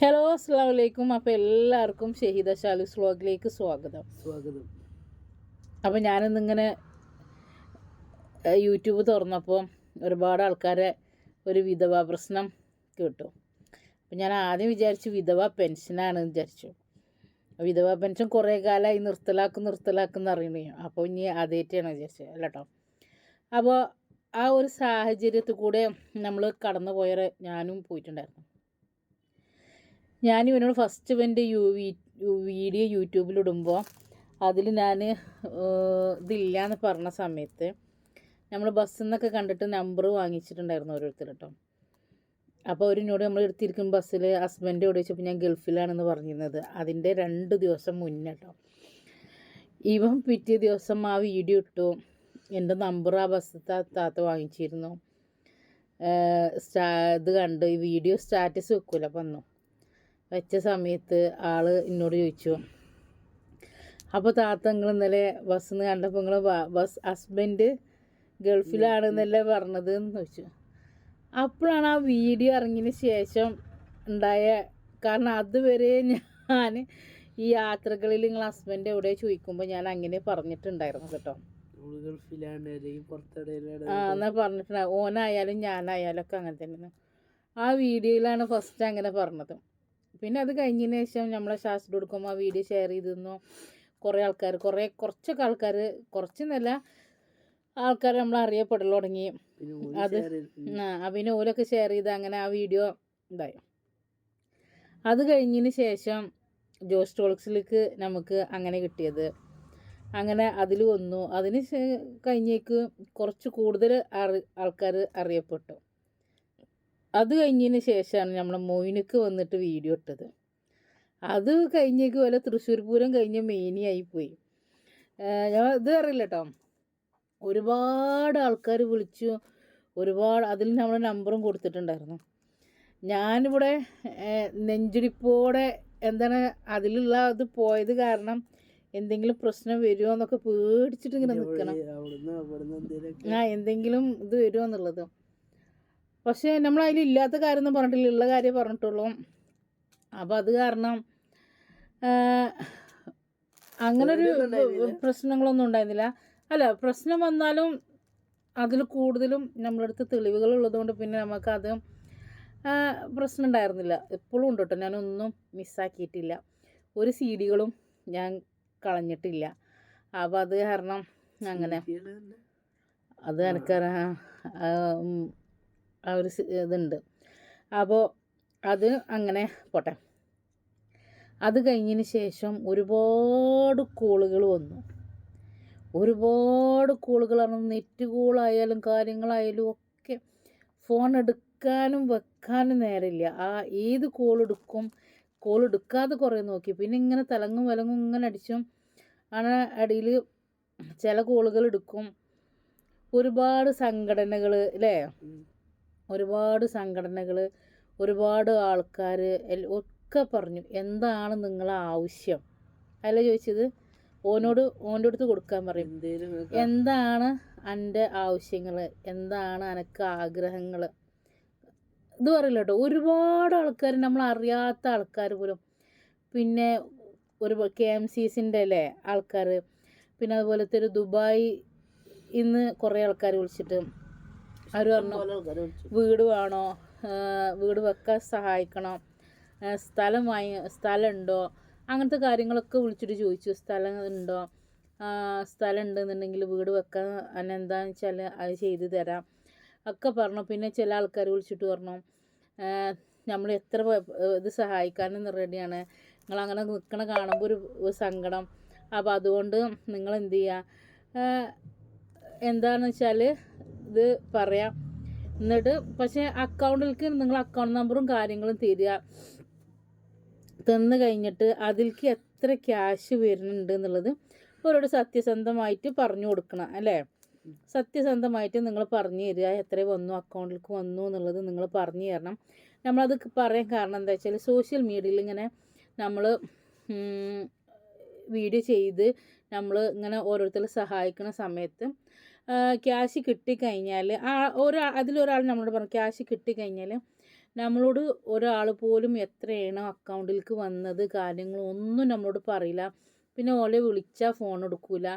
Hello അസ്സാം വലൈക്കും അപ്പോൾ എല്ലാവർക്കും ഷഹീദ ഷാലൂസ് വ്ളോഗിലേക്ക് സ്വാഗതം. സ്വാഗതം. അപ്പോൾ ഞാനിന്നിങ്ങനെ യൂട്യൂബ് തുറന്നപ്പോൾ ഒരുപാട് ആൾക്കാരെ ഒരു വിധവ പ്രശ്നം കേട്ടു. അപ്പോൾ ഞാൻ ആദ്യം വിചാരിച്ചു വിധവ പെൻഷനാണ് വിചാരിച്ചു. വിധവ പെൻഷൻ കുറേ കാലമായി നിർത്തലാക്കും നിർത്തലാക്കും അറിയണേ. അപ്പോൾ ഇനി അതേറ്റാണ് വിചാരിച്ചത് അല്ല കേട്ടോ അപ്പോൾ ആ ഒരു സാഹചര്യത്തിൽ കൂടെ നമ്മൾ കടന്നു പോയ ഞാനും പോയിട്ടുണ്ടായിരുന്നു. ഞാൻ ഇവനോട് ഫസ്റ്റ് ഇവന്റെ യു വീഡിയോ യൂട്യൂബിലിടുമ്പോൾ അതിൽ ഞാൻ ഇതില്ല എന്ന് പറഞ്ഞ സമയത്ത് നമ്മൾ ബസ്സിൽ നിന്നൊക്കെ കണ്ടിട്ട് നമ്പർ വാങ്ങിച്ചിട്ടുണ്ടായിരുന്നു ഓരോരുത്തർ കേട്ടോ അപ്പോൾ അവരിനോട് നമ്മൾ എടുത്തിരിക്കും ബസ്സിൽ ഓടി വെച്ചപ്പോൾ ഞാൻ ഗൾഫിലാണെന്ന് പറഞ്ഞിരുന്നത്. അതിന്റെ രണ്ട് ദിവസം മുന്നേ കേട്ടോ ഇവൻ പിറ്റേ ദിവസം ആ വീഡിയോ ഇട്ടു. എന്റെ നമ്പർ ആ ബസ് താത്ത വാങ്ങിച്ചിരുന്നു. സ്റ്റാ ഇത് കണ്ട് വീഡിയോ സ്റ്റാറ്റസ് വെക്കൂല അപ്പം വെച്ച സമയത്ത് ആൾ എന്നോട് ചോദിച്ചു അപ്പോൾ താത്ത നിങ്ങൾ ഇന്നലെ ബസ് നിന്ന് കണ്ടപ്പോൾ നിങ്ങൾ ബസ് ഹസ്ബൻഡ് ഗൾഫിലാണെന്നല്ലേ പറഞ്ഞത് എന്ന് ചോദിച്ചു. അപ്പോഴാണ് ആ വീഡിയോ ഇറങ്ങിയതിന് ശേഷം ഉണ്ടായ കാരണം അതുവരെ ഞാൻ ഈ യാത്രകളിൽ നിങ്ങൾ ഹസ്ബൻഡ് എവിടെ ചോദിക്കുമ്പോൾ ഞാൻ അങ്ങനെ പറഞ്ഞിട്ടുണ്ടായിരുന്നു കേട്ടോ. ആ എന്നാ പറഞ്ഞിട്ടുണ്ടാവും ഓനായാലും ഞാനായാലും ഒക്കെ അങ്ങനെ തന്നെയാണ്. ആ വീഡിയോയിലാണ് ഫസ്റ്റ് അങ്ങനെ പറഞ്ഞത്. പിന്നെ അത് കഴിഞ്ഞതിന് ശേഷം നമ്മളെ ശാസ്ത്രം കൊടുക്കുമ്പോൾ ആ വീഡിയോ ഷെയർ ചെയ്തിരുന്നു. കുറേ ആൾക്കാർ കുറേ കുറച്ചൊക്കെ ആൾക്കാർ കുറച്ചെന്നല്ല ആൾക്കാർ നമ്മൾ അറിയപ്പെടൽ തുടങ്ങി. അത് ആ പിന്നെ ഓലൊക്കെ ഷെയർ ചെയ്ത് അങ്ങനെ ആ വീഡിയോ ഇതായി. അത് കഴിഞ്ഞതിന് ശേഷം ജോസ് ടോൾക്സിലേക്ക് നമുക്ക് അങ്ങനെ കിട്ടിയത്. അങ്ങനെ അതിൽ വന്നു. അതിന് കഴിഞ്ഞേക്ക് കുറച്ച് കൂടുതൽ ആൾക്കാർ അറിയപ്പെട്ടു. അത് കഴിഞ്ഞതിന് ശേഷമാണ് നമ്മളെ മൊയിനക്ക് വന്നിട്ട് വീഡിയോ ഇട്ടത്. അത് കഴിഞ്ഞേക്ക് പോലെ തൃശ്ശൂർ പൂരം കഴിഞ്ഞ് മെയിനിയായി പോയി ഞാൻ ഇത് അറിയില്ല കേട്ടോ ഒരുപാട് ആൾക്കാർ വിളിച്ചു ഒരുപാട് അതിൽ നമ്മൾ നമ്പറും കൊടുത്തിട്ടുണ്ടായിരുന്നു. ഞാനിവിടെ നെഞ്ചിടിപ്പോടെ എന്താണ് അതിലുള്ള അത് പോയത് കാരണം എന്തെങ്കിലും പ്രശ്നം വരുമോ എന്നൊക്കെ പേടിച്ചിട്ട് ഇങ്ങനെ നിൽക്കണം ആ എന്തെങ്കിലും ഇത് വരുമോ എന്നുള്ളത്. പക്ഷേ നമ്മൾ അതിൽ ഇല്ലാത്ത കാര്യമൊന്നും പറഞ്ഞിട്ടില്ല. ഉള്ള കാര്യം പറഞ്ഞിട്ടുള്ളൂ. അപ്പോൾ അത് കാരണം അങ്ങനൊരു പ്രശ്നങ്ങളൊന്നും ഉണ്ടായിരുന്നില്ല. അല്ല പ്രശ്നം വന്നാലും അതിൽ കൂടുതലും നമ്മളടുത്ത് തെളിവുകൾ ഉള്ളതുകൊണ്ട് പിന്നെ നമുക്കത് അത് പ്രശ്നം ഉണ്ടായിരുന്നില്ല. എപ്പോഴും ഉണ്ട് കേട്ടോ. ഞാനൊന്നും മിസ്സാക്കിയിട്ടില്ല. ഒരു സി ഡികളും ഞാൻ കളഞ്ഞിട്ടില്ല. അപ്പോൾ അത് കാരണം അങ്ങനെ. അത് എനിക്കറിയാം ആ, ഒരു ഇതുണ്ട്. അപ്പോൾ അത് അങ്ങനെ പോട്ടെ. അത് കഴിഞ്ഞതിന് ശേഷം ഒരുപാട് കോളുകൾ വന്നു. ഒരുപാട് പറഞ്ഞു നെറ്റ് കോളായാലും കാര്യങ്ങളായാലും ഒക്കെ ഫോൺ എടുക്കാനും വെക്കാനും നേരമില്ല. ആ ഏത് കോൾ എടുക്കും കോൾ എടുക്കാതെ കുറേ നോക്കി. പിന്നെ ഇങ്ങനെ തലങ്ങും വിലങ്ങും ഇങ്ങനെ അടിച്ചും ആണ് അടിയിൽ ചില കോളുകൾ എടുക്കും. ഒരുപാട് സംഘടനകൾ അല്ലേ. ഒരുപാട് സംഘടനകൾ ഒരുപാട് ആൾക്കാർ ഒക്കെ പറഞ്ഞു എന്താണ് നിങ്ങളെ ആവശ്യം? അല്ല ചോദിച്ചത്? ഓനോട് ഓന്റെ അടുത്ത് കൊടുക്കാൻ പറയും. എന്താണ് എന്റെ ആവശ്യങ്ങൾ എന്താണ് എനക്ക് ആഗ്രഹങ്ങൾ ഇത് പറയില്ല കേട്ടോ. ഒരുപാട് ആൾക്കാർ നമ്മൾ അറിയാത്ത ആൾക്കാർ പോലും. പിന്നെ ഒരു കെ എം സി സിന്റെ അല്ലേ ആൾക്കാർ പിന്നെ അതുപോലത്തെ ഒരു ദുബായ് ഇന്ന് കുറേ ആൾക്കാർ വിളിച്ചിട്ട് അവർ പറഞ്ഞു. വീട് വേണോ? വീട് വെക്കാൻ സഹായിക്കണം. സ്ഥലം വാങ്ങി സ്ഥലം ഉണ്ടോ അങ്ങനത്തെ കാര്യങ്ങളൊക്കെ വിളിച്ചിട്ട് ചോദിച്ചു സ്ഥലം ഉണ്ടോ സ്ഥലം ഉണ്ടെന്നുണ്ടെങ്കിൽ വീട് വെക്കാൻ അതിന് എന്താണെന്ന് വെച്ചാൽ അത് ചെയ്ത് തരാം. ഒക്കെ പറഞ്ഞു. പിന്നെ ചില ആൾക്കാർ വിളിച്ചിട്ട് പറഞ്ഞു നമ്മൾ എത്ര ഇത് സഹായിക്കാനും റെഡിയാണ്. നിങ്ങൾ അങ്ങനെ നിൽക്കണ കാണുമ്പോൾ ഒരു ഒരു സങ്കടം. അപ്പോൾ അതുകൊണ്ട് നിങ്ങൾ എന്ത് ചെയ്യുക എന്താണെന്ന് വെച്ചാൽ ഇത് പറയാം. എന്നിട്ട് പക്ഷേ അക്കൗണ്ടിലേക്ക് നിങ്ങൾ അക്കൗണ്ട് നമ്പറും കാര്യങ്ങളും തരിക. തന്നു കഴിഞ്ഞിട്ട് അതിലേക്ക് എത്ര ക്യാഷ് വരുന്നുണ്ട് എന്നുള്ളത് അവരോട് സത്യസന്ധമായിട്ട് പറഞ്ഞു കൊടുക്കണം അല്ലേ? സത്യസന്ധമായിട്ട് നിങ്ങൾ പറഞ്ഞു തരിക എത്ര വന്നു അക്കൗണ്ടിലേക്ക് വന്നു എന്നുള്ളത് നിങ്ങൾ പറഞ്ഞു തരണം. നമ്മളത് പറയാൻ കാരണം എന്താ വെച്ചാൽ സോഷ്യൽ മീഡിയയിൽ ഇങ്ങനെ നമ്മൾ വീഡിയോ ചെയ്ത് നമ്മൾ ഇങ്ങനെ ഓരോരുത്തരെ സഹായിക്കുന്ന സമയത്ത് ക്യാഷ് കിട്ടിക്കഴിഞ്ഞാൽ ആ ഒരാ അതിലൊരാൾ നമ്മളോട് പറഞ്ഞു ക്യാഷ് കിട്ടിക്കഴിഞ്ഞാൽ നമ്മളോട് ഒരാൾ പോലും എത്രയാണ് അക്കൗണ്ടിലേക്ക് വന്നത് കാര്യങ്ങളൊന്നും നമ്മളോട് പറയില്ല. പിന്നെ ഓലെ വിളിച്ചാൽ ഫോൺ എടുക്കില്ല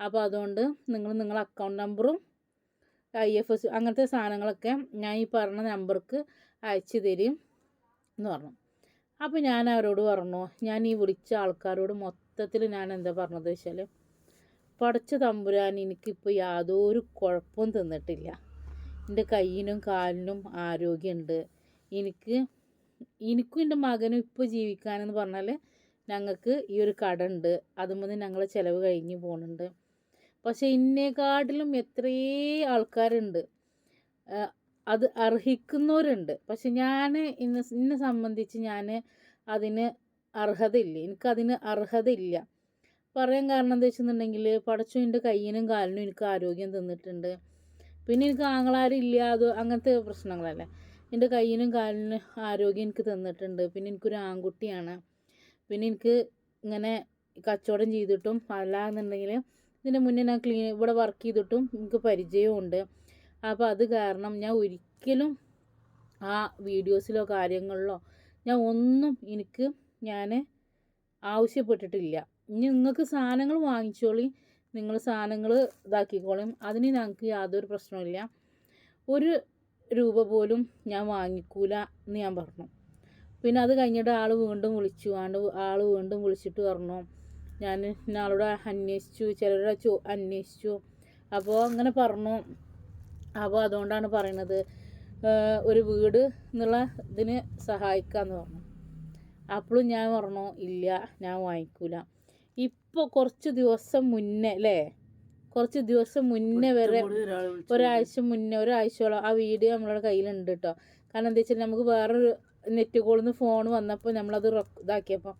അപ്പോൾ അതുകൊണ്ട് നിങ്ങൾ നിങ്ങളെ അക്കൗണ്ട് നമ്പറും ഐ എഫ് എസ് അങ്ങനത്തെ സാധനങ്ങളൊക്കെ ഞാൻ ഈ പറഞ്ഞ നമ്പർക്ക് അയച്ചു തരും എന്ന് പറഞ്ഞു. അപ്പോൾ ഞാൻ അവരോട് പറഞ്ഞു ഞാൻ ഈ വിളിച്ച ആൾക്കാരോട് മൊത്തത്തിൽ ഞാൻ എന്താ പറഞ്ഞത് വെച്ചാൽ പടച്ച തമ്പുരാൻ എനിക്കിപ്പോൾ യാതൊരു കുഴപ്പവും തന്നിട്ടില്ല. എന്റെ കയ്യിനും കാലിനും ആരോഗ്യമുണ്ട്. എനിക്ക് എനിക്കും എന്റെ മകനും ഇപ്പോൾ ജീവിക്കാനെന്ന് പറഞ്ഞാൽ ഞങ്ങൾക്ക് ഈ ഒരു കട ഉണ്ട് അതുമ്പോൾ ഞങ്ങളെ ചിലവ് കഴിഞ്ഞ് പോകുന്നുണ്ട് പക്ഷേ ഇന്നേക്കാട്ടിലും എത്രയേ ആൾക്കാരുണ്ട്. അത് അർഹിക്കുന്നവരുണ്ട്. പക്ഷെ ഞാൻ ഇന്ന് എന്നെ സംബന്ധിച്ച് ഞാൻ അതിന് അർഹതയില്ല. എനിക്കതിന് അർഹതയില്ല. പറയാൻ കാരണം എന്താ വെച്ചിട്ടുണ്ടെങ്കിൽ പടച്ചു എന്റെ കയ്യിനും കാലിനും എനിക്ക് ആരോഗ്യം തന്നിട്ടുണ്ട്. പിന്നെ എനിക്ക് ആങ്ങളാരില്ല അത് അങ്ങനത്തെ പ്രശ്നങ്ങളല്ലേ? എന്റെ കയ്യിനും കാലിനും ആരോഗ്യം എനിക്ക് തന്നിട്ടുണ്ട്. പിന്നെ എനിക്കൊരു ആൺകുട്ടിയാണ്. പിന്നെ എനിക്ക് ഇങ്ങനെ കച്ചവടം ചെയ്തിട്ടും അല്ലാന്നുണ്ടെങ്കിൽ ഇതിന്റെ മുന്നേ ഞാൻ ക്ലീൻ ഇവിടെ വർക്ക് ചെയ്തിട്ടും എനിക്ക് പരിചയമുണ്ട് അപ്പോൾ അത് കാരണം ഞാൻ ഒരിക്കലും ആ വീഡിയോസിലോ കാര്യങ്ങളിലോ ഞാൻ ഒന്നും എനിക്ക് ഞാൻ ആവശ്യപ്പെട്ടിട്ടില്ല. ഇനി നിങ്ങൾക്ക് സാധനങ്ങൾ വാങ്ങിച്ചോളി. നിങ്ങൾ സാധനങ്ങൾ ഇതാക്കിക്കോളും. അതിന് ഞങ്ങൾക്ക് യാതൊരു പ്രശ്നമില്ല ഒരു രൂപ പോലും ഞാൻ വാങ്ങിക്കൂല എന്ന് ഞാൻ പറഞ്ഞു. പിന്നെ അത് കഴിഞ്ഞിട്ട് ആൾ വീണ്ടും വിളിച്ചു. ആണ്ട് ആൾ വീണ്ടും വിളിച്ചിട്ട് പറഞ്ഞു. ഞാൻ ആളോട് അന്വേഷിച്ചു. ചിലരുടെ ചോ അന്വേഷിച്ചു. അപ്പോൾ അങ്ങനെ പറഞ്ഞു. അപ്പോൾ അതുകൊണ്ടാണ് പറയണത് ഒരു വീട് എന്നുള്ള ഇതിന് സഹായിക്കാമെന്ന് പറഞ്ഞു. അപ്പോഴും ഞാൻ പറഞ്ഞു ഇല്ല ഞാൻ വാങ്ങിക്കൂല. ഇപ്പോൾ കുറച്ച് ദിവസം മുന്നേ അല്ലേ? കുറച്ച് ദിവസം മുന്നേ വരെ ഒരാഴ്ച മുന്നേ ഒരാഴ്ചയോളം ആ വീഡിയോ നമ്മളുടെ കയ്യിലുണ്ട് കേട്ടോ കാരണം എന്താ വെച്ചാൽ നമുക്ക് വേറൊരു നെറ്റ് കോളിൽ നിന്ന് ഫോൺ വന്നപ്പോൾ നമ്മളത് ഇതാക്കിയപ്പോൾ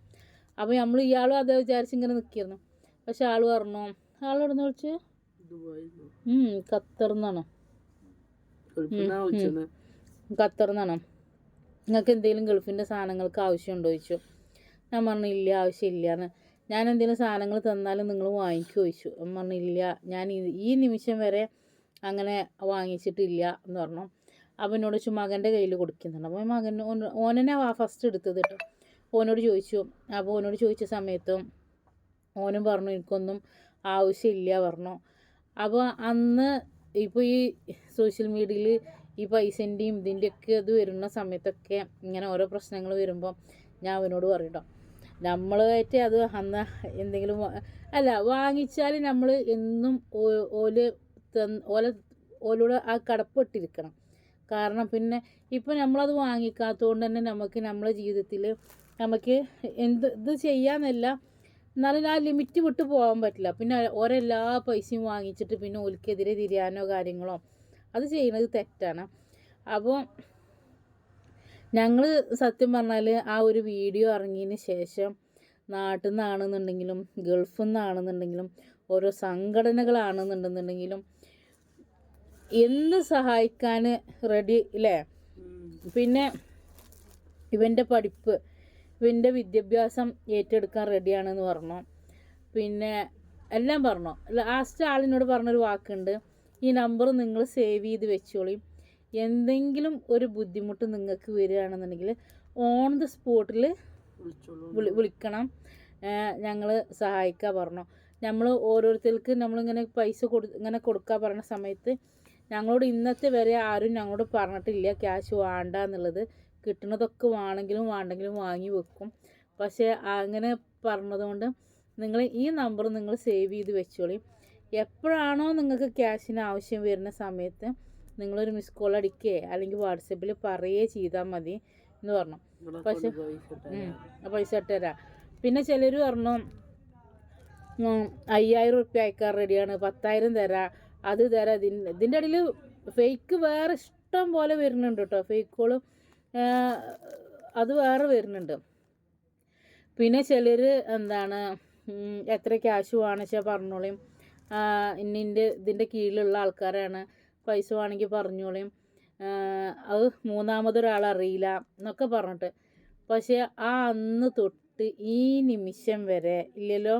അപ്പോൾ നമ്മൾ ഇയാളും അത് വിചാരിച്ച് ഇങ്ങനെ നിൽക്കിയിരുന്നു. പക്ഷെ ആൾ പറഞ്ഞു ആളോട് വിളിച്ച്? ഖത്തർന്നാണോ ഖത്തർന്നാണോ നിങ്ങൾക്ക് എന്തെങ്കിലും ഗൾഫിന്റെ സാധനങ്ങൾക്ക് ആവശ്യമുണ്ടോ? ചോദിച്ചു. ഞാൻ പറഞ്ഞു ഇല്ല ആവശ്യമില്ല എന്ന്. ഞാൻ എന്തെങ്കിലും സാധനങ്ങൾ തന്നാലും നിങ്ങൾ വാങ്ങിക്കുമോ ചോദിച്ചു. അവൻ പറഞ്ഞു ഇല്ല ഞാൻ ഈ- നിമിഷം വരെ അങ്ങനെ വാങ്ങിച്ചിട്ടില്ല എന്ന് പറഞ്ഞു. അവനോട് എന്നോട് ചോദിച്ചു മകന്റെ കയ്യിൽ കൊടുക്കുന്നുണ്ട്. അപ്പോൾ മകൻ ഓനെ ഓനെന്നെ ആ ഫസ്റ്റ് എടുത്തത് കേട്ടോ. ഓനോട് ചോദിച്ചു. അപ്പോൾ ഓനോട് ചോദിച്ച സമയത്തും ഓനും പറഞ്ഞു എനിക്കൊന്നും ആവശ്യമില്ല പറഞ്ഞു. അപ്പോൾ അന്ന് ഇപ്പോൾ ഈ സോഷ്യൽ മീഡിയയിൽ ഈ പൈസന്റെയും ഇതിന്റെയൊക്കെ ഇത് വരുന്ന സമയത്തൊക്കെ ഇങ്ങനെ ഓരോ പ്രശ്നങ്ങൾ വരുമ്പോൾ ഞാൻ അവനോട് പറയട്ടോ നമ്മളായിട്ട് അത് അന്ന് എന്തെങ്കിലും അല്ല വാങ്ങിച്ചാൽ നമ്മൾ എന്നും ഓൽ ഓല ഓലോട് ആ കടപ്പെട്ടിരിക്കണം. കാരണം പിന്നെ ഇപ്പോൾ നമ്മളത് വാങ്ങിക്കാത്തതുകൊണ്ട് തന്നെ നമുക്ക് നമ്മളെ ജീവിതത്തിൽ നമുക്ക് എന്ത് ഇത് ചെയ്യാന്നല്ല എന്നാലും ആ ലിമിറ്റ് വിട്ട് പോകാൻ പറ്റില്ല. പിന്നെ ഓരെല്ലാ പൈസയും വാങ്ങിച്ചിട്ട് പിന്നെ ഓൽക്കെതിരെ തിരിയാനോ കാര്യങ്ങളോ അത് ചെയ്യുന്നത് തെറ്റാണ്. അപ്പോൾ ഞങ്ങൾ സത്യം പറഞ്ഞാൽ ആ ഒരു വീഡിയോ ഇറങ്ങിയതിന് ശേഷം നാട്ടിൽ നിന്നാണെന്നുണ്ടെങ്കിലും ഗൾഫിൽ നിന്നാണെന്നുണ്ടെങ്കിലും ഓരോ സംഘടനകളാണെന്നുണ്ടെന്നുണ്ടെങ്കിലും എന്ത് സഹായിക്കാൻ റെഡി അല്ലേ പിന്നെ ഇവന്റെ പഠിപ്പ് ഇവന്റെ വിദ്യാഭ്യാസം ഏറ്റെടുക്കാൻ റെഡിയാണെന്ന് പറഞ്ഞു. പിന്നെ എല്ലാം പറഞ്ഞു. ലാസ്റ്റ് ആളിനോട് പറഞ്ഞൊരു വാക്കുണ്ട് ഈ നമ്പർ നിങ്ങൾ സേവ് ചെയ്ത് വെച്ചോളി. എന്തെങ്കിലും ഒരു ബുദ്ധിമുട്ട് നിങ്ങൾക്ക് വരികയാണെന്നുണ്ടെങ്കിൽ ഓൺ ദ സ്പോട്ടിൽ വിളി വിളിക്കണം. ഞങ്ങൾ സഹായിക്കാൻ പറഞ്ഞു. നമ്മൾ ഓരോരുത്തർക്ക് നമ്മളിങ്ങനെ പൈസ കൊടു ഇങ്ങനെ കൊടുക്കാൻ പറഞ്ഞ സമയത്ത് ഞങ്ങളോട് ഇന്നത്തെ വരെ ആരും ഞങ്ങളോട് പറഞ്ഞിട്ടില്ല ക്യാഷ് വേണ്ട എന്നുള്ളത് കിട്ടുന്നതൊക്കെ വേണമെങ്കിലും വേണ്ടെങ്കിലും വാങ്ങി വെക്കും. പക്ഷേ അങ്ങനെ പറഞ്ഞതുകൊണ്ട് നിങ്ങൾ ഈ നമ്പർ നിങ്ങൾ സേവ് ചെയ്ത് വെച്ചോളി. എപ്പോഴാണോ നിങ്ങൾക്ക് ക്യാഷിന് ആവശ്യം വരുന്ന സമയത്ത് നിങ്ങളൊരു മിസ് കോൾ അടിക്കേ അല്ലെങ്കിൽ വാട്സപ്പിൽ പറയേ ചെയ്താൽ മതി എന്ന് പറഞ്ഞു. പക്ഷെ- പൈസ ഇട്ടുതരാം പിന്നെ ചിലർ പറഞ്ഞു അയ്യായിരം റുപ്യ അയക്കാൻ റെഡിയാണ് പത്തായിരം തരാം അത് തരാം. ഇതിന്റെ ഇതിന്റെ ഇടയിൽ ഫേക്ക് വേറെ ഇഷ്ടം പോലെ വരുന്നുണ്ട് കേട്ടോ ഫേക്കുകളും അത് വേറെ വരുന്നുണ്ട്. പിന്നെ ചിലർ എന്താണ് എത്ര ക്യാഷ് വേണമെന്ന് വെച്ചാൽ പറഞ്ഞോളിയും ഇന്നിന്റെ ഇതിന്റെ കീഴിലുള്ള ആൾക്കാരാണ്. പൈസ വേണമെങ്കിൽ പറഞ്ഞോളയും ആ, അത് മൂന്നാമതൊരാൾ അറിയില്ല എന്നൊക്കെ പറഞ്ഞിട്ട്. പക്ഷേ ആ അന്ന് തൊട്ട് ഈ നിമിഷം വരെ ഇല്ലല്ലോ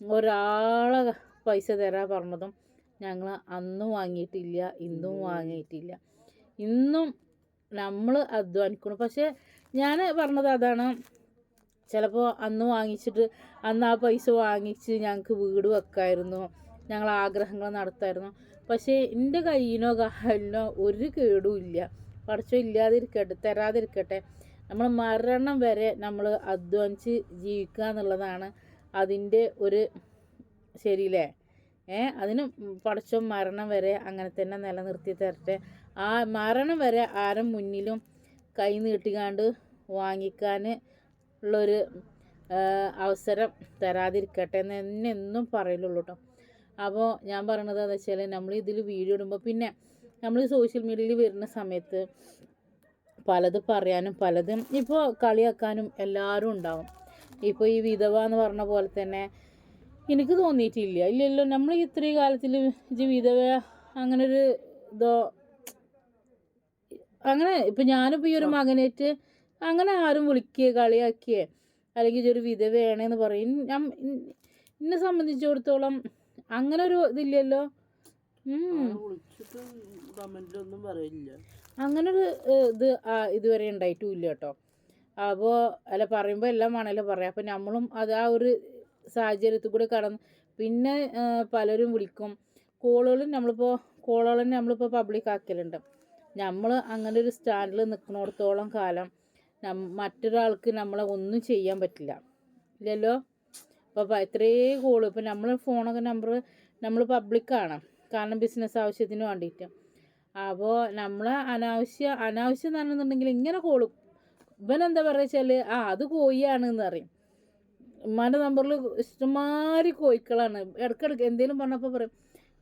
ഒരാളെ പൈസ തരാൻ പറഞ്ഞതും ഞങ്ങൾ അന്നും വാങ്ങിയിട്ടില്ല ഇന്നും വാങ്ങിയിട്ടില്ല. ഇന്നും നമ്മൾ അധ്വാനിക്കണം പക്ഷേ ഞാൻ പറഞ്ഞത് അതാണ്. ചിലപ്പോൾ അന്ന് വാങ്ങിച്ചിട്ട് അന്ന് ആ പൈസ വാങ്ങിച്ച് ഞങ്ങൾക്ക് വീട് വെക്കായിരുന്നു. ഞങ്ങൾ ആഗ്രഹങ്ങൾ നടത്തായിരുന്നു. പക്ഷേ എന്റെ കയ്യിനോ കാലിനോ ഒരു കേടും ഇല്ല. പടച്ചോ ഇല്ലാതിരിക്കട്ടെ തരാതിരിക്കട്ടെ. നമ്മൾ മരണം വരെ നമ്മൾ അധ്വാനിച്ച് ജീവിക്കുക എന്നുള്ളതാണ് അതിന്റെ ഒരു ശരിയില്ലേ? ഏ അതിന് പടച്ചോ മരണം വരെ അങ്ങനെ തന്നെ നിലനിർത്തി തരട്ടെ. ആ മരണം വരെ ആരും മുന്നിലും കൈ നീട്ടിക്കാണ്ട് വാങ്ങിക്കാൻ ഉള്ളൊരു അവസരം തരാതിരിക്കട്ടെ എന്ന് എന്നെ എന്നും പറയലുള്ളൂ കേട്ടോ അപ്പോൾ ഞാൻ പറയണത് എന്താ വെച്ചാൽ നമ്മൾ ഇതിൽ വീഡിയോ ഇടുമ്പോൾ പിന്നെ നമ്മൾ സോഷ്യൽ മീഡിയയിൽ വരുന്ന സമയത്ത് പലത് പറയാനും പലതും ഇപ്പോൾ കളിയാക്കാനും എല്ലാവരും ഉണ്ടാവും. ഇപ്പോൾ ഈ വിധവ എന്ന് പറഞ്ഞ പോലെ തന്നെ എനിക്ക് തോന്നിയിട്ടില്ല. ഇല്ലല്ലോ നമ്മൾ ഇത്രയും കാലത്തിൽ വിധവ അങ്ങനൊരു ഒരു ഇതോ അങ്ങനെ ഇപ്പം ഞാനിപ്പോൾ ഈ ഒരു മകനേറ്റ് അങ്ങനെ ആരും വിളിക്കുക കളിയാക്കിയേ അല്ലെങ്കിൽ ഇതൊരു വിധവയാണെന്ന് പറയും. എന്നെ സംബന്ധിച്ചിടത്തോളം അങ്ങനെ ഒരു ഇതില്ലല്ലോ. അങ്ങനെ ഒരു ഇത് ഇതുവരെ ഇതുവരെ ഉണ്ടായിട്ടുമില്ല കേട്ടോ. അപ്പോൾ അല്ല പറയുമ്പോൾ എല്ലാം വേണമല്ലോ പറയാം. അപ്പം നമ്മളും അത് ആ ഒരു സാഹചര്യത്തിൽ കൂടെ കടന്ന് പിന്നെ പലരും വിളിക്കും. കോളുകളും നമ്മളിപ്പോൾ കോളുകളും നമ്മളിപ്പോൾ പബ്ലിക് ആക്കലുണ്ട്. നമ്മൾ അങ്ങനെ ഒരു സ്റ്റാൻഡിൽ നിൽക്കുന്നിടത്തോളം കാലം മറ്റൊരാൾക്ക് നമ്മളെ ഒന്നും ചെയ്യാൻ പറ്റില്ല. ഇല്ലല്ലോ? അപ്പോൾ ഇത്രയേ കോൾ. ഇപ്പം നമ്മൾ ഫോണൊക്കെ നമ്പർ നമ്മൾ പബ്ലിക്കാണ് കാരണം ബിസിനസ് ആവശ്യത്തിന് വേണ്ടിയിട്ട് അപ്പോൾ നമ്മൾ അനാവശ്യ അനാവശ്യം എന്നാണെന്നുണ്ടെങ്കിൽ ഇങ്ങനെ കോളും. ഇവൻ എന്താ പറയുക വെച്ചാൽ ആ അത് കോഴിയാണ് എന്ന് പറയും. ഉമ്മാന്റെ നമ്പറിൽ ഇഷ്ടംമാതിരി കോഴിക്കളാണ് ഇടയ്ക്കിടയ്ക്ക് എന്തെങ്കിലും പറഞ്ഞപ്പോൾ പറയും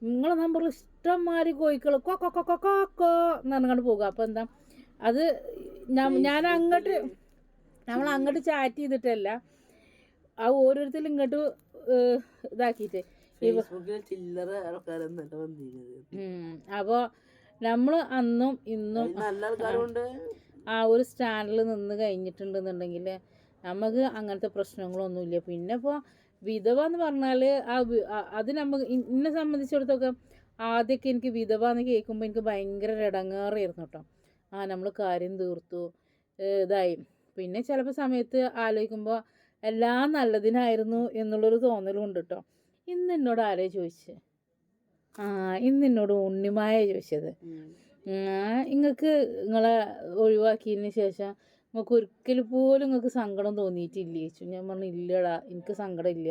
നിങ്ങളെ നമ്പറിൽ ഇഷ്ടംമാതിരി കോഴിക്കൾ കൊ കൊ കൊ കൊ കൊ കൊ എന്ന് പറഞ്ഞുകൊണ്ട് പോകുക അപ്പോൾ എന്താ അത് ഞാൻ ഞാൻ അങ്ങോട്ട് നമ്മൾ അങ്ങോട്ട് ചാറ്റ് ചെയ്തിട്ടല്ല ആ ഓരോരുത്തരും ഇങ്ങോട്ട് ഇതാക്കിട്ടെ ഇതാക്കിയിട്ട്. ചില്ലറ ആൾക്കാരൊന്നല്ല വന്നിരുന്നത് അപ്പോൾ നമ്മൾ അന്നും ഇന്നും നല്ല ആൾക്കാരുണ്ട് ആ ഒരു സ്റ്റാൻഡിൽ നിന്ന് കഴിഞ്ഞിട്ടുണ്ടെന്നുണ്ടെങ്കിൽ നമുക്ക് അങ്ങനത്തെ പ്രശ്നങ്ങളൊന്നുമില്ല. പിന്നെ ഇപ്പോൾ വിധവ എന്ന് പറഞ്ഞാൽ ആ അത് നമുക്ക് എന്നെ സംബന്ധിച്ചിടത്തൊക്കെ ആദ്യമൊക്കെ എനിക്ക് വിധവ എന്ന് കേൾക്കുമ്പോൾ എനിക്ക് ഭയങ്കര ഇടങ്ങേറായിരുന്നു കേട്ടോ. ആ നമ്മൾ കാര്യം തീർത്തു ഇതായി. പിന്നെ ചിലപ്പോൾ സമയത്ത് ആലോചിക്കുമ്പോൾ എല്ലാം നല്ലതിനായിരുന്നു എന്നുള്ളൊരു തോന്നലുണ്ട് കേട്ടോ ഇന്ന് എന്നോട് ആരേ ചോദിച്ചത് ആ ഇന്ന് എന്നോട് ഉണ്ണിമായ ചോദിച്ചത്. നിങ്ങൾക്ക് നിങ്ങളെ ഒഴിവാക്കിയതിന് ശേഷം നിങ്ങൾക്ക് ഒരിക്കൽ പോലും നിങ്ങൾക്ക് സങ്കടം തോന്നിയിട്ടില്ല ചോദിച്ചു. ഞാൻ പറഞ്ഞു ഇല്ലടാ എനിക്ക് സങ്കടം ഇല്ല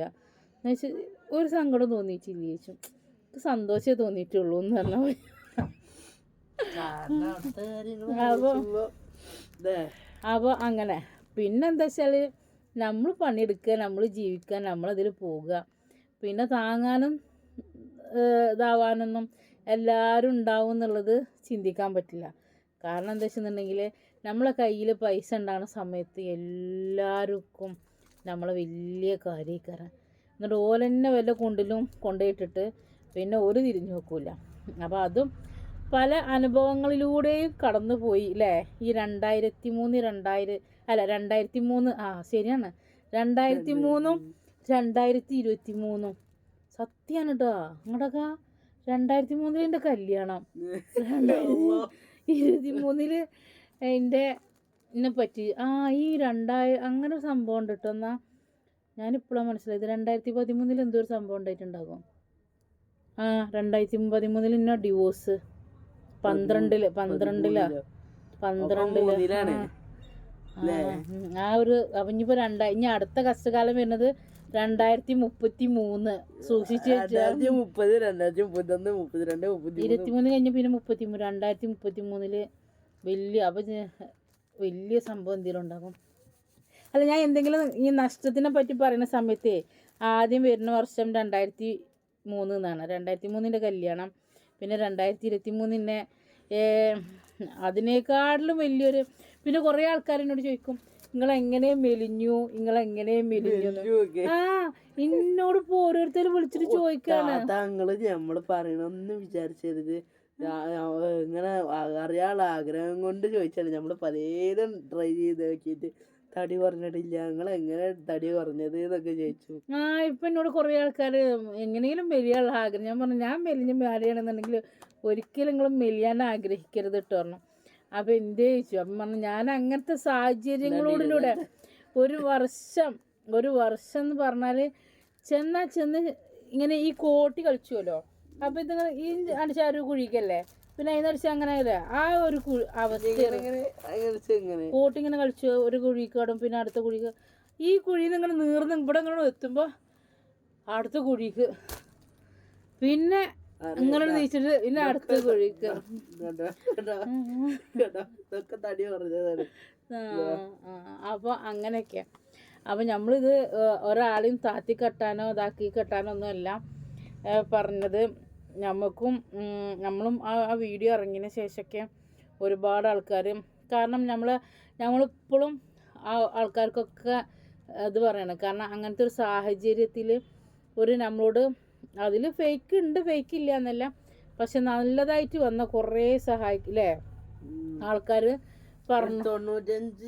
എന്ന് വെച്ചാൽ ഒരു സങ്കടം തോന്നിയിട്ടില്ല ചോദിച്ചു. എനിക്ക് സന്തോഷമേ തോന്നിയിട്ടുള്ളൂ എന്ന് പറഞ്ഞാൽ അപ്പോൾ അപ്പോൾ അങ്ങനെ. പിന്നെന്താ വെച്ചാൽ നമ്മൾ പണിയെടുക്കുക നമ്മൾ ജീവിക്കുക നമ്മളതിൽ പോവുക. പിന്നെ താങ്ങാനും ഇതാവാനൊന്നും എല്ലാവരും ഉണ്ടാവും എന്നുള്ളത് ചിന്തിക്കാൻ പറ്റില്ല. കാരണം എന്താ വെച്ചിട്ടുണ്ടെങ്കിൽ നമ്മളെ കയ്യിൽ പൈസ ഉണ്ടാകുന്ന സമയത്ത് എല്ലാവർക്കും നമ്മളെ വലിയ കാര്യക്കാരൻ എന്നിട്ട് ഓലെന്നെ വല്ല കൊണ്ടിലും കൊണ്ടുപോയിട്ടിട്ട് പിന്നെ ഒരു തിരിഞ്ഞു നോക്കൂല. അപ്പോൾ അതും പല അനുഭവങ്ങളിലൂടെയും കടന്നു പോയി അല്ലേ ഈ രണ്ടായിരത്തി മൂന്ന് രണ്ടായിരം അല്ല രണ്ടായിരത്തി മൂന്ന് ആ ശരിയാണ്. രണ്ടായിരത്തി മൂന്നും രണ്ടായിരത്തി ഇരുപത്തി മൂന്നും സത്യാണ് കേട്ടോ അങ്ങോട്ടൊക്കെ രണ്ടായിരത്തി മൂന്നിൽ എന്റെ കല്യാണം. ഇരുപത്തി മൂന്നിൽ എന്റെ എന്നെ പറ്റി. ആ ഈ രണ്ടായിരം അങ്ങനെ ഒരു സംഭവം ഉണ്ട് കേട്ടോ എന്നാ ഞാനിപ്പോഴാണ് മനസ്സിലായത്. രണ്ടായിരത്തി പതിമൂന്നിൽ എന്തോ ഒരു സംഭവം ഉണ്ടായിട്ടുണ്ടാകും. ആ രണ്ടായിരത്തി പതിമൂന്നിൽ ഇന്ന ഡിവോഴ്സ്. പന്ത്രണ്ടിൽ പന്ത്രണ്ടിലാ. പന്ത്രണ്ടിൽ. മൂന്നിലാണ്. ആ. ആ, ഒരു ഇനിയിപ്പോ രണ്ടായി ഇനി അടുത്ത കഷ്ടകാലം വരുന്നത് രണ്ടായിരത്തി മുപ്പത്തി മൂന്ന് സൂക്ഷിച്ച് രണ്ടായിരത്തി മുപ്പത് രണ്ടായിരത്തി മുപ്പത്തൊന്ന് മുപ്പത്തിരണ്ട് മുപ്പത്തി ഇരുപത്തിമൂന്ന് കഴിഞ്ഞ പിന്നെ മുപ്പത്തി മൂന്ന് രണ്ടായിരത്തി മുപ്പത്തി മൂന്നിൽ വലിയ അപ്പൊ വലിയ സംഭവം എന്തെങ്കിലും ഉണ്ടാകും. അല്ല ഞാൻ എന്തെങ്കിലും ഈ നഷ്ടത്തിനെ പറ്റി പറയുന്ന സമയത്ത് ആദ്യം വരുന്ന വർഷം രണ്ടായിരത്തി മൂന്ന് എന്നാണ്. രണ്ടായിരത്തി മൂന്നിന്റെ കല്യാണം പിന്നെ രണ്ടായിരത്തി ഇരുപത്തി മൂന്നിന്റെ അതിനേക്കാളിലും വലിയൊരു പിന്നെ കുറേ ആൾക്കാർ എന്നോട് ചോദിക്കും നിങ്ങളെങ്ങനെ മെലിഞ്ഞു? നിങ്ങൾ നിങ്ങളെങ്ങനെ മെലിഞ്ഞു? എന്ന്." ആ എന്നോട് ഇപ്പോൾ ഓരോരുത്തർ വിളിച്ചിട്ട് ചോദിക്കാണ്. താങ്കൾ നമ്മൾ പറയണമെന്ന് വിചാരിച്ചരുത്. ഇങ്ങനെ അറിയാനുള്ള ആഗ്രഹം കൊണ്ട് ചോദിച്ചാണ്. നമ്മൾ പലതും ട്രൈ ചെയ്ത് നോക്കിയിട്ട് തടി കുറഞ്ഞിട്ടില്ല. നിങ്ങൾ എങ്ങനെ തടി കുറഞ്ഞത് എന്നൊക്കെ ചോദിച്ചു. ആ ഇപ്പം എന്നോട് കുറേ ആൾക്കാർ എങ്ങനെയും മെലിയാനുള്ള ആഗ്രഹം. ഞാൻ പറഞ്ഞു ഞാൻ മെലിഞ്ഞ് മാറിയാണെന്നുണ്ടെങ്കിൽ ഒരിക്കലും നിങ്ങൾ മെലിയാൻ ആഗ്രഹിക്കരുത് കേട്ടോ പറഞ്ഞു. അപ്പം എന്റെ ചോദിച്ചു? അപ്പം പറഞ്ഞു ഞാൻ അങ്ങനത്തെ സാഹചര്യങ്ങളോടിലൂടെ ഒരു വർഷം ഒരു വർഷം എന്ന് പറഞ്ഞാൽ ചെന്നാ ചെന്ന് ഇങ്ങനെ ഈ കോട്ടി കളിച്ചുവല്ലോ? അപ്പം ഇത് ഈ അടിച്ചാൽ ഒരു കുഴിക്കല്ലേ? പിന്നെ അതിനടിച്ച് അങ്ങനെ അല്ലേ? ആ ഒരു അവസ്ഥ കോട്ടി ഇങ്ങനെ കളിച്ചു ഒരു കുഴിക്കാടും പിന്നെ അടുത്ത കുഴിക്ക്. ഈ കുഴിയിൽ നിങ്ങൾ നീർന്ന് ഇവിടെ എത്തുമ്പോൾ അടുത്ത കുഴിക്ക്. പിന്നെ നീച്ചിട്ട് അടുത്ത കുഴിക്ക്. ഇതൊക്കെ തടി പറഞ്ഞതാണ് അപ്പോൾ അങ്ങനെയൊക്കെ അപ്പൊ നമ്മളിത് ഒരാളെയും താത്തി കെട്ടാനോ ഇതാക്കി കെട്ടാനോ ഒന്നുമല്ല പറഞ്ഞത് നമുക്കും ഉം, നമ്മളും ആ ആ വീഡിയോ ഇറങ്ങിയ ശേഷമൊക്കെ ഒരുപാട് ആൾക്കാർ കാരണം നമ്മൾ നമ്മളിപ്പോഴും ആ ആൾക്കാർക്കൊക്കെ ഇത് പറയണം. കാരണം അങ്ങനത്തെ ഒരു സാഹചര്യത്തിൽ ഒരു നമ്മളോട് അതിൽ ഫേക്ക് ഉണ്ട് ഫേക്ക് ഇല്ല എന്നല്ല. പക്ഷെ നല്ലതായിട്ട് വന്ന കുറേ സഹായിക്കില്ലേ ആൾക്കാർ പറഞ്ഞു. തൊണ്ണൂറ്റഞ്ച്